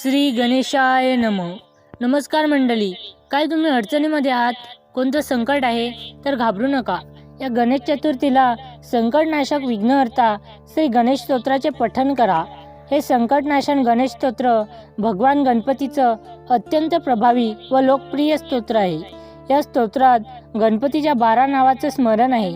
श्री गणेशाय नम. नमस्कार मंडळी. काय तुम्ही अडचणीमध्ये आहात? कोणतं संकट आहे? तर घाबरू नका. या गणेश चतुर्थीला संकटनाशक विघ्नहर्ता श्री गणेश स्तोत्राचे पठण करा. हे संकटनाशन गणेश स्तोत्र भगवान गणपतीचं अत्यंत प्रभावी व लोकप्रिय स्तोत्र आहे. या स्तोत्रात गणपतीच्या बारा नावाचं स्मरण आहे.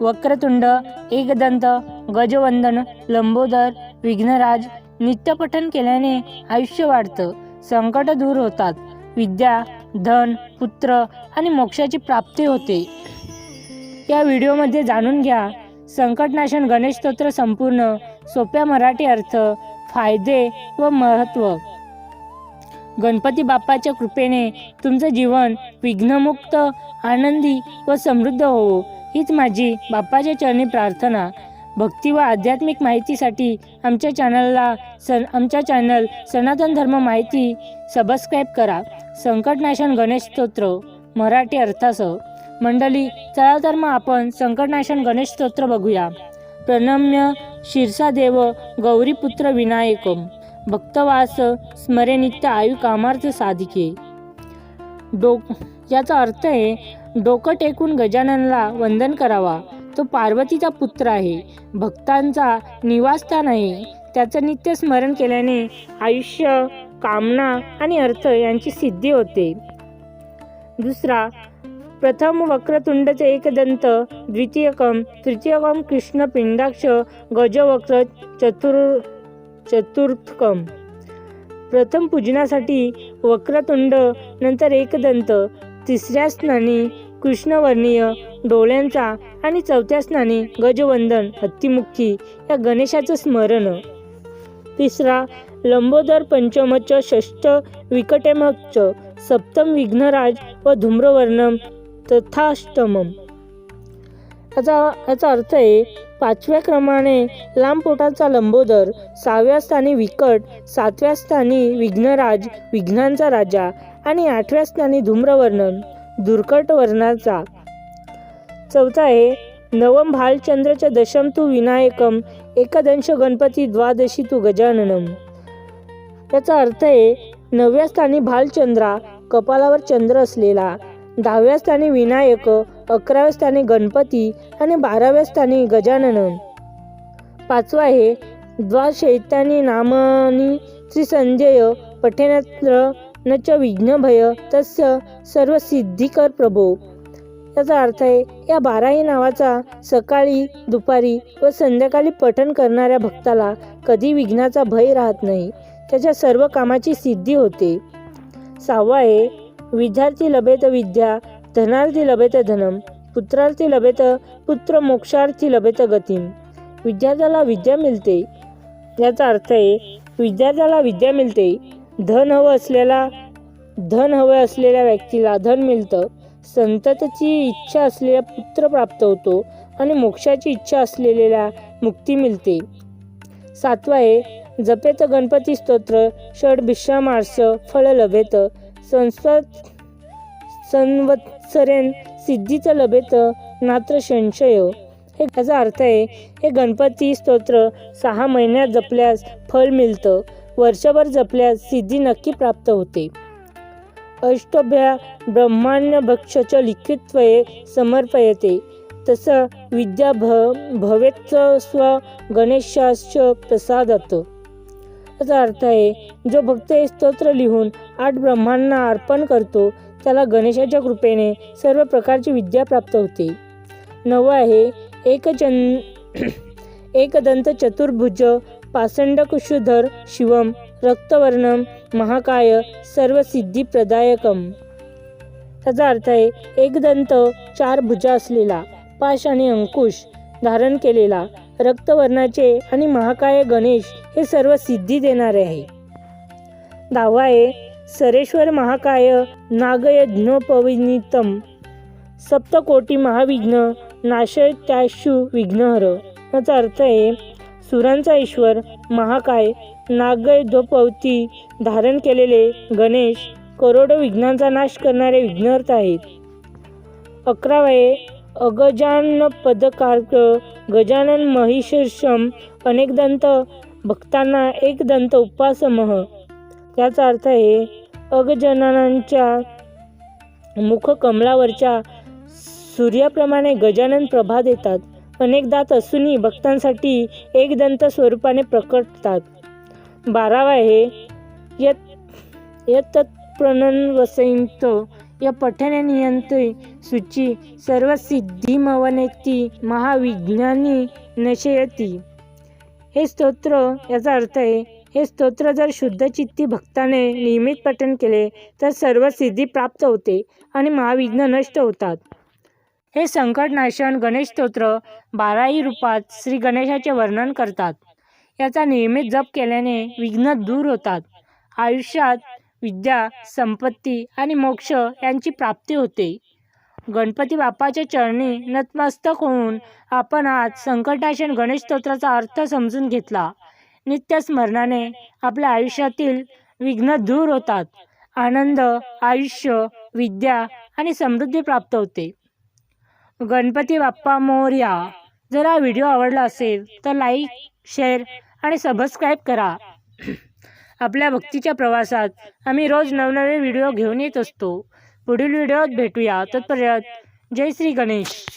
वक्रतुंड एकदंत गजवंदन लंबोदर विघ्नराज नित्यपठन केल्याने आयुष्य वाढतं. संकट दूर होतात. विद्या धन पुत्र आणि मोक्षाची प्राप्ती होते. या व्हिडिओमध्ये जाणून घ्या. संकटनाशन गणेश स्तोत्र संपूर्ण सोप्या मराठी अर्थ फायदे व महत्त्व गणपती बाप्पाच्या कृपेने तुमचं जीवन विघ्नमुक्त आनंदी व समृद्ध होवो. हीच माझी बाप्पाच्या चरणी प्रार्थना. भक्ती व आध्यात्मिक माहितीसाठी आमच्या चॅनलला सन आमच्या चॅनल सनातन धर्म माहिती सबस्क्राईब करा. संकटनाशन गणेश स्तोत्र मराठी अर्थासह. मंडळी चला तर मग आपण संकटनाशन गणेश स्तोत्र बघूया. प्रणम्य शीर्षादेव गौरीपुत्र विनायकम. भक्तवास स्मरे नित्य आयु कामार्थ साधिके. डोक याचा अर्थ आहे डोकं टेकून गजाननला वंदन करावा. तो पार्वतीचा पुत्र आहे. भक्तांचा निवासस्थान आहे. त्याचं नित्य स्मरण केल्याने आयुष्य कामना आणि अर्थ यांची सिद्धी होते. दुसरा प्रथम वक्रतुंडचे एकदंत द्वितीयकम तृतीयकम कृष्ण पिंडाक्ष गजवक्र चतुर चतुर्थकम. प्रथम पूजनासाठी वक्रतुंड नंतर एकदंत तिसऱ्या स्नानी कृष्णवर्णीय डोळ्यांचा आणि चौथ्या स्नानी गजवंदन हत्तीमुक्ती या गणेशाचं स्मरण. तिसरा लंबोदर पंचमच षष्ठ विकटेमच सप्तम विघ्नराज व धूम्रवर्णम तथाष्टमम. याचा याचा अर्थ आहे पाचव्या क्रमाने लांब पोटाचा लंबोदर सहाव्या स्थानी विकट सातव्या स्थानी विघ्नराज विघ्नांचा राजा आणि आठव्या स्थानी धूम्रवर्णन दुर्कट वर्णाचा. चौथा आहे नवम भालचंद्रच्या दशम तू विनायकम एकदंश गणपती द्वादशी तू गजाननम. याचा अर्थ आहे नवव्या स्थानी भालचंद्रा कपालावर चंद्र असलेला दहाव्या स्थानी विनायक अकराव्या स्थानी गणपती आणि बाराव्या स्थानी गजानन पाचवा आहे द्वाशैतानी नामानी श्री संजय पठेनत्र न च विघ्नभय तस्य सर्व सिद्धिकर प्रभो. याचा अर्थ आहे या बाराही नावाचा सकाळी दुपारी व संध्याकाळी पठण करणाऱ्या भक्ताला कधी विघ्नाचा भय राहत नाही. त्याच्या सर्व कामाची सिद्धी होते. सहावा आहे विद्यार्थी लभेत विद्या धनार्थी लभेत धनम पुत्रार्थी लभेत पुत्र मोक्षार्थी लभेत गतीम. विद्यार्थ्याला विद्या मिळते. याचा अर्थ आहे विद्यार्थ्याला विद्या मिळते. धन हवं असलेला धन हवं असलेल्या व्यक्तीला धन मिळतं. संततची इच्छा असलेला पुत्र प्राप्त होतो आणि मोक्षाची इच्छा असलेल्या मुक्ती मिळते. सातवा आहे जपेत गणपती स्तोत्र षड भिषामार्स फळ लभेत संस्वत संवत्सरेन सिद्धीचं लभेत नात्र संशय. हे त्याचा अर्थ आहे हे गणपती स्तोत्र सहा महिन्यात जपल्यास फळ मिळतं वर्षभर जपल्यास सिद्धी नक्की प्राप्त होते. अष्टभ्या ब्रह्मांड भक्षच लिखित्वये समर्पयते. तसं विद्या भ भवेत स्व गणेशाश्च प्रसादत. याचा अर्थ आहे जो भक्त हे स्तोत्र लिहून आठ ब्रह्मांना अर्पण करतो त्याला गणेशाच्या कृपेने सर्व प्रकारची विद्या प्राप्त होते. नवं आहे एकचन एकदंत चतुर्भुज पाषंडकुशुधर शिवम रक्तवर्णम महाकाय सर्व सिद्धिप्रदायकम त्याचा अर्थ आहे एकदंत चार भुजा असलेला पाश आणि अंकुश धारण केलेला रक्तवर्णाचे आणि महाकाय गणेश हे सर्व सिद्धी देणारे आहे. दहावा आहे सरेश्वर महाकाय नागयज्ञोपविनीतम. सप्तकोटी महाविघ्न नाशत्याशु विघ्नहर. याचा अर्थ आहे सुरांचा ईश्वर महाकाय नागयध्वपवती धारण केलेले गणेश करोडो विघ्नांचा नाश करणारे विघ्नर्थ आहेत. अकरावे अगजान पदकार्क गजानन महिषम अनेकदंत भक्तांना एकदंत उपासमह. याचा अर्थ आहे अगजाननांच्या मुखकमलावरच्या सूर्याप्रमाणे गजानन प्रभा देतात. अनेक दात असूनही भक्तांसाठी एकदंत स्वरूपाने प्रकटतात. बारावा आहे यत यतत्प्रणन्वसंत या पठननियंत्री सूची सर्व सिद्धिमवनेती महाविज्ञानी नशयती। हे स्तोत्र याचा अर्थ आहे हे स्तोत्र जर शुद्ध चित्ती भक्ताने नियमित पठन केले तर सर्व सिद्धी प्राप्त होते आणि महाविघ्न नष्ट होतात. हे संकटनाशन गणेश स्तोत्र बाराही रूपात श्री गणेशाचे वर्णन करतात. याचा नियमित जप केल्याने विघ्न दूर होतात. आयुष्यात विद्या संपत्ती आणि मोक्ष यांची प्राप्ती होते. गणपती बाप्पाच्या चरणी नतमस्तक होऊन आपण आज संकटाशन गणेश स्तोत्राचा अर्थ समजून घेतला. नित्य स्मरणाने आपल्या आयुष्यातील विघ्न दूर होतात. आनंद आयुष्य विद्या आणि समृद्धी प्राप्त होते. गणपती बाप्पा मोर्या जर हा व्हिडिओ आवडला असेल तर लाईक शेअर आणि सबस्क्राईब करा. आपल्या भक्तीच्या प्रवासात आम्ही रोज नवनवे व्हिडिओ घेऊन येत असतो. पुढील व्हिडिओत भेटूया. तत्पर्यंत जय श्री गणेश.